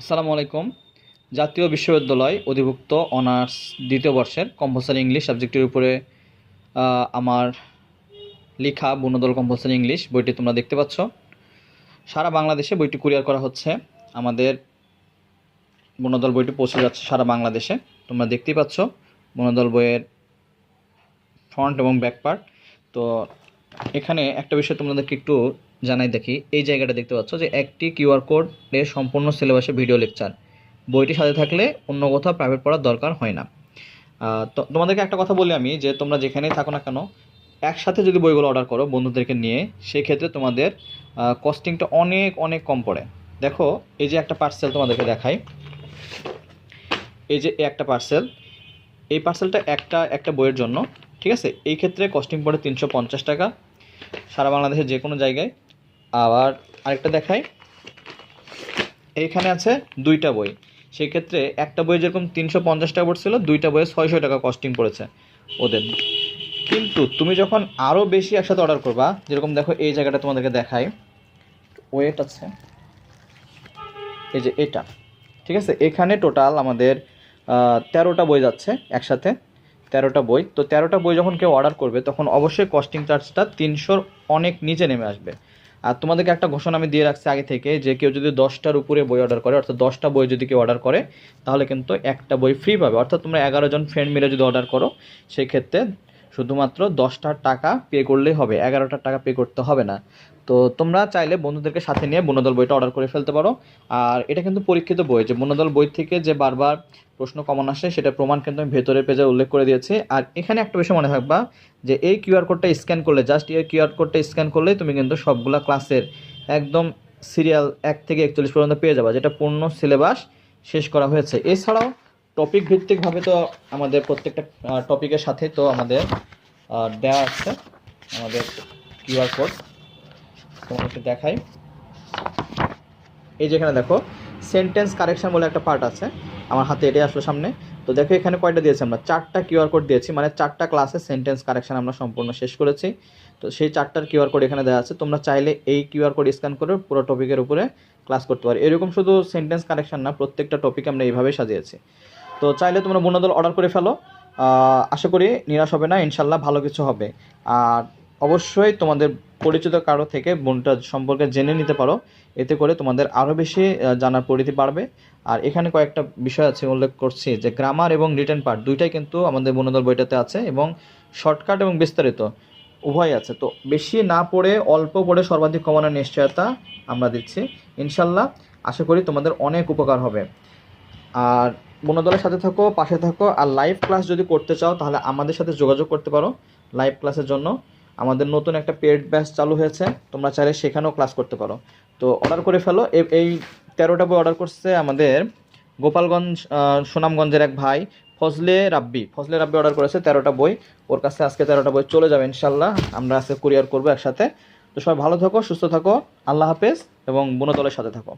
আসসালামু আলাইকুম। জাতীয় বিশ্ববিদ্যালয় অধিভুক্ত অনার্স দ্বিতীয় বর্ষের কম্পালসারি ইংলিশ সাবজেক্টের উপরে আমার লেখা বনদল কম্পালসারি ইংলিশ বইটি তোমরা দেখতে পাচ্ছ। সারা বাংলাদেশে বইটি কুরিয়ার করা হচ্ছে। আমাদের বনদল বইটি পৌঁছে যাচ্ছে সারা বাংলাদেশে। তোমরা দেখতেই পাচ্ছ বনদল বইয়ের ফ্রন্ট এবং ব্যাক পার্ট তো এখানে একটা বিষয় তোমাদেরকে একটু জানাই দেখি। এই জায়গাটা দেখতে পাচ্ছ যে একটি কিউআর কোড এর সম্পূর্ণ সিলেবাসে ভিডিও লেকচার। বইটি সাথে থাকলে অন্য কোথাও প্রাইভেট পড়ার দরকার হয় না। তো তোমাদেরকে একটা কথা বলি আমি যে তোমরা যেখানেই থাকো না কেন, একসাথে যদি বইগুলো অর্ডার করো বন্ধুদেরকে নিয়ে সেই ক্ষেত্রে তোমাদের কস্টিংটা অনেক অনেক কম পড়ে। দেখো, এই যে একটা পার্সেল তোমাদেরকে দেখাই। এই যে একটা পার্সেল এই পার্সেলটা একটা একটা বইয়ের জন্য, ঠিক আছে? এই ক্ষেত্রে কস্টিং পড়ে তিনশো পঞ্চাশ টাকা। সারা বাংলাদেশের যে কোনো জায়গায় আবার আরেকটা দেখাই। এইখানে আছে দুইটা বই। সেই ক্ষেত্রে একটা বই যেরকম তিনশো পঞ্চাশ টাকা পড়ছিল দুইটা বইয়ে ছয়শো টাকা কস্টিং পড়েছে ওদের। কিন্তু তুমি যখন আরও বেশি একসাথে অর্ডার করবা, যেরকম দেখো এই জায়গাটা তোমাদেরকে দেখাই। ওয়েট আছে। এই যে এটা। ঠিক আছে? এখানে টোটাল আমাদের তেরোটা বই যাচ্ছে একসাথে। তেরোটা বই। তো তেরোটা বই যখন কেউ অর্ডার করবে, তখন অবশ্যই কস্টিং চার্জটা তিনশোর অনেক নিচে নেমে আসবে। আর তোমাদেরকে একটা ঘোষণা আমি দিয়ে রাখছি আগে থেকে যে কেউ যদি দশটার উপরে বই অর্ডার করে, অর্থাৎ দশটা বই যদি কেউ অর্ডার করে, তাহলে কিন্তু একটা বই ফ্রি পাবে। অর্থাৎ তোমরা এগারো জন ফ্রেন্ড মিলে যদি অর্ডার করো সেই ক্ষেত্রে শুধুমাত্র দশটার টাকা পে করলেই হবে এগারোটার টাকা পে করতে হবে না। তো তোমরা চাইলে বন্ধুদেরকে সাথে নিয়ে বনদল বইটা অর্ডার করে ফেলতে পারো। আর এটা কিন্তু পরীক্ষিত বই, যে বনদল বই থেকে যে বারবার প্রশ্ন কমন আসে, সেটা প্রমাণ কিন্তু আমি ভেতরের পেজে উল্লেখ করে দিয়েছি। আর এখানে একটা বিষয় মনে রাখবা, যে এই কিউআর কোডটা স্ক্যান করলে জাস্ট এই কিউআর কোডটা স্ক্যান করলেই তুমি কিন্তু সবগুলা ক্লাসের একদম সিরিয়াল এক থেকে একচল্লিশ পর্যন্ত পেয়ে যাবা, যেটা পূর্ণ সিলেবাস শেষ করা হয়েছে। এছাড়াও টপিক ভিত্তিকভাবে তো আমাদের প্রত্যেকটা টপিকের সাথে তো আমাদের দেওয়া আছে, আমাদের কিউআর কোড তোমাকে দেখাই। এই যেখানে দেখো সেন্টেন্স কারেকশন বলে একটা পার্ট আছে। আমার হাতে এটাই আসলো সামনে। তো দেখো, এখানে কয়টা দিয়েছি আমরা? চারটা কিউআর কোড দিয়েছি মানে চারটা ক্লাসে সেন্টেন্স কারেকশন আমরা সম্পূর্ণ শেষ করেছি। তো সেই চারটার কিউআর কোড এখানে দেওয়া আছে। তোমরা চাইলে এই কিউআর কোড স্ক্যান করে পুরো টপিকের উপরে ক্লাস করতে পারো। এরকম শুধু সেন্টেন্স কারেকশন না, প্রত্যেকটা টপিক আমরা এইভাবেই সাজিয়েছি। তো চাইলে তোমরা বনদল অর্ডার করে ফেলো। আশা করি নিরাশ হবে না, ইনশাল্লাহ ভালো কিছু হবে। আর অবশ্যই তোমাদের পরিচিত কারও থেকে বনটা সম্পর্কে জেনে নিতে পারো। এতে করে তোমাদের আরও বেশি জানার পরিধি বাড়বে। আর এখানে কয়েকটা বিষয় আছে উল্লেখ করছি, যে গ্রামার এবং রিটেন পার্ট দুইটাই কিন্তু আমাদের বনদল বইটাতে আছে এবং শর্টকাট এবং বিস্তারিত উভয় আছে। তো বেশি না পড়ে, অল্প পড়ে সর্বাধিক কমানোর নিশ্চয়তা আমরা দিচ্ছি। ইনশাল্লাহ আশা করি তোমাদের অনেক উপকার হবে। আর বনদলের সাথে থাকো, পাশে থাকো আর লাইভ ক্লাস যদি করতে চাও, তাহলে আমাদের সাথে যোগাযোগ করতে পারো লাইভ ক্লাসের জন্য। আমাদের নতুন একটা পেড ব্যাচ চালু হয়েছে, তোমরা চাইলে সেখানেও ক্লাস করতে পারো। তো অর্ডার করে ফেলো। এই তেরোটা বই অর্ডার করছে আমাদের গোপালগঞ্জ সুনামগঞ্জের এক ভাই, ফজলে রাব্বি। ফজলে রাব্বি অর্ডার করেছে তেরোটা বই। ওর কাছে আজকে তেরোটা বই চলে যাবে ইনশাল্লাহ আমরা আজকে কুরিয়ার করব একসাথে। তো সবাই ভালো থাকো, সুস্থ থাকো। আল্লাহ হাফেজ এবং বনদলের সাথে থাকো।